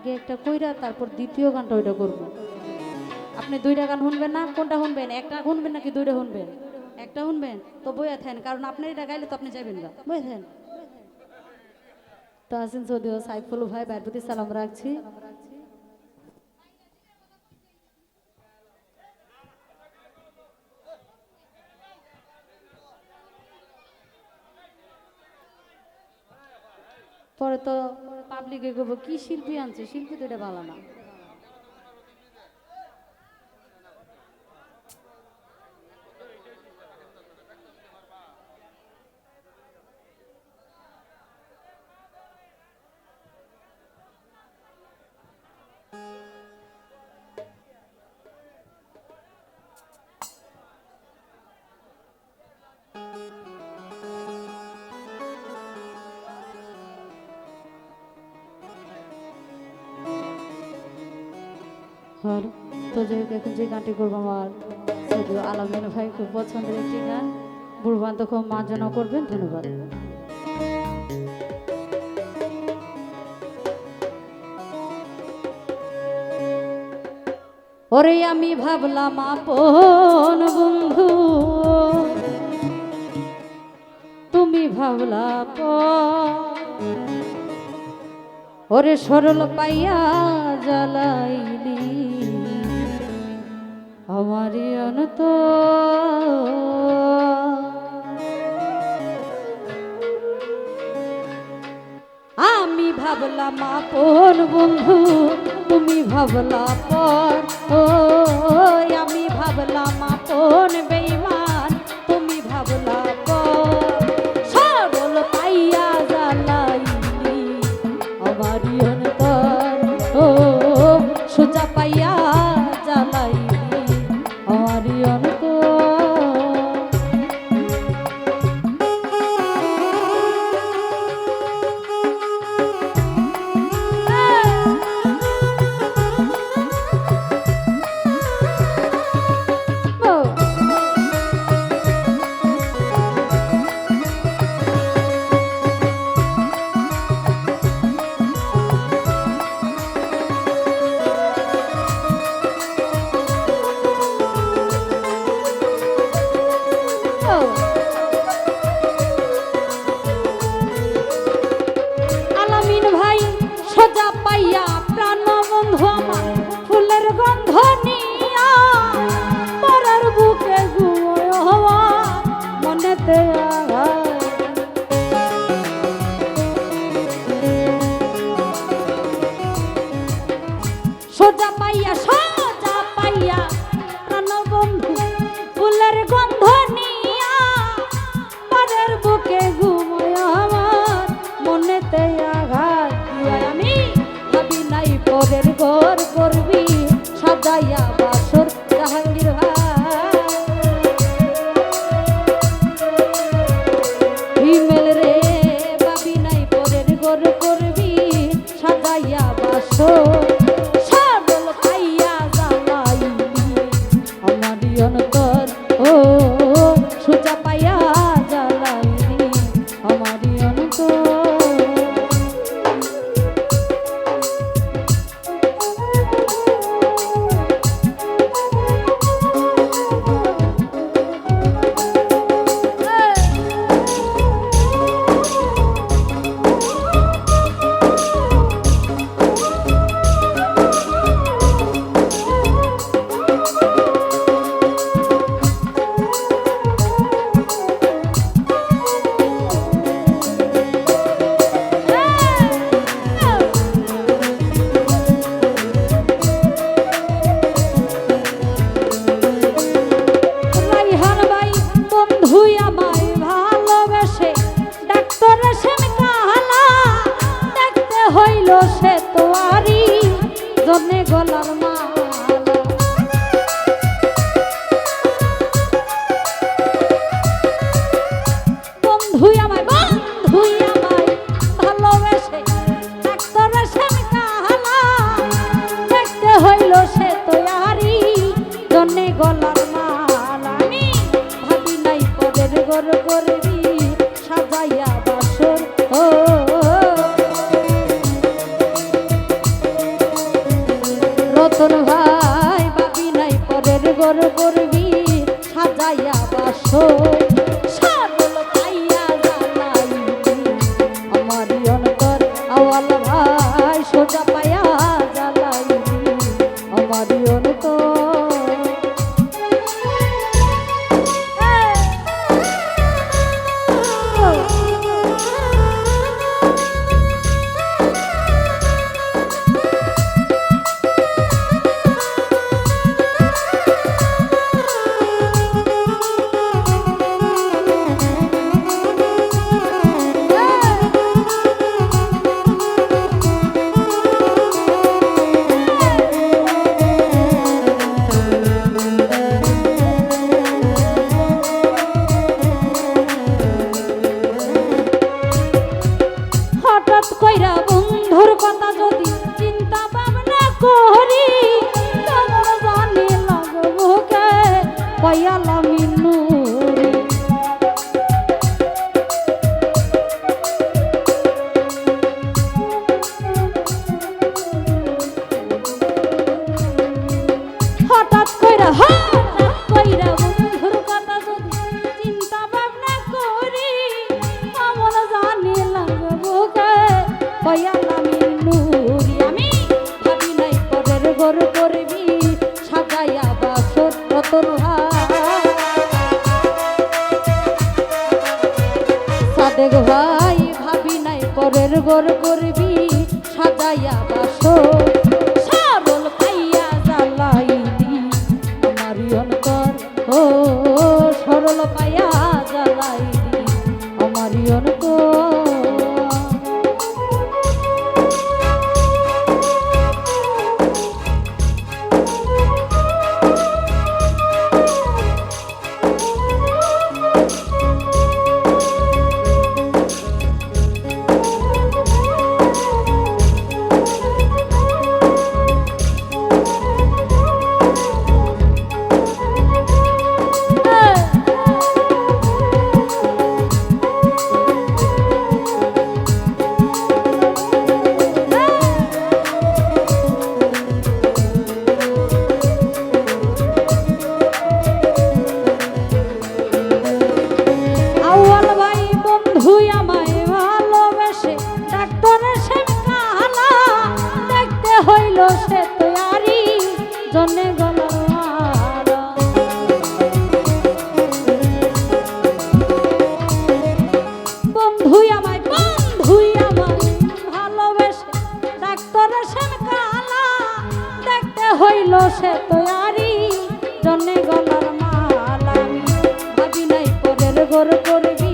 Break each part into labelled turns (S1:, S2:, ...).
S1: আগে একটা কইরা তারপর দ্বিতীয় গানটা ওইটা করব। আপনি দুইটা গান শুনবেন না? কোনটা শুনবেন? একটা শুনবেন নাকি দুইটা শুনবেন? একটা শুনবেন? তো বইয়া থাকেন কারণ আপনার এটা গাইলে তো আপনি যাবেন না বইয়া থাকেন তো আসেন যদিও সাইফুল ভাই, ভাইয়ের সালাম রাখছি। পরে তো পাবলিকে কব কি শিল্পী আনছে? শিল্পী তো এটা ভালো না। আর তো যাই হোক এখন যে গানটি করব আমার যদিও আলমিন ভাই খুব পছন্দের একটি গান। বুড়বান তো খুব মার্জনা করবেন, ধন্যবাদ। ওরে আমি ভাবলাম আপন বন্ধু, তুমি ভাবলা ওরে সরল পাইয়া জ্বালাইলি। আমারই অনত আমি ভাবলাম আপন বন্ধু, তুমি ভাবলা পর। ও আমি ভাবলাম আপন বেইমান, তুমি ভাবলা পর। সরল পাইয়া জ্বালাইলি আমারই जगत आवा বাসর দেখতে হইল নতুন ভাই বাবি নাই পরের গরু করবি সাজাইয়া বাসো। গড় করবি সাজাইয়া বাসো। সরল পাইয়া জ্বালাইলি নারিয়ন কর ও সরল পাইয়া হইল সে তৈয়ারি জনে গলার মাল। আমি ভাবি নাই পরের ঘর করবি,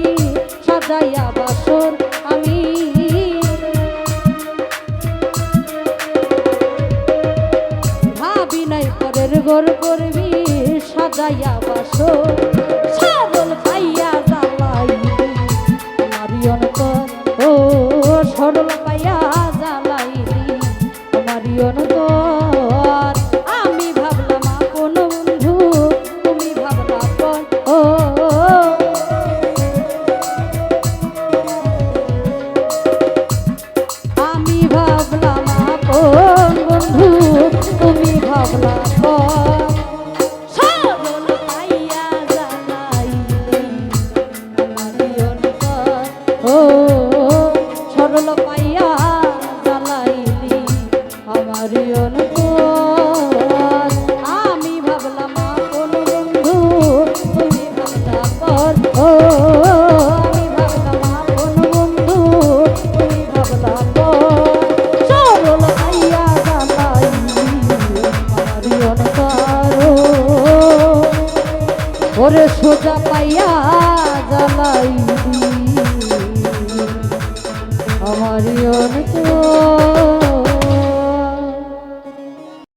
S1: সাজাইয়া বাসর আমি। ভাবি নাই পরের ঘর করবি, সাজাইয়া বাসর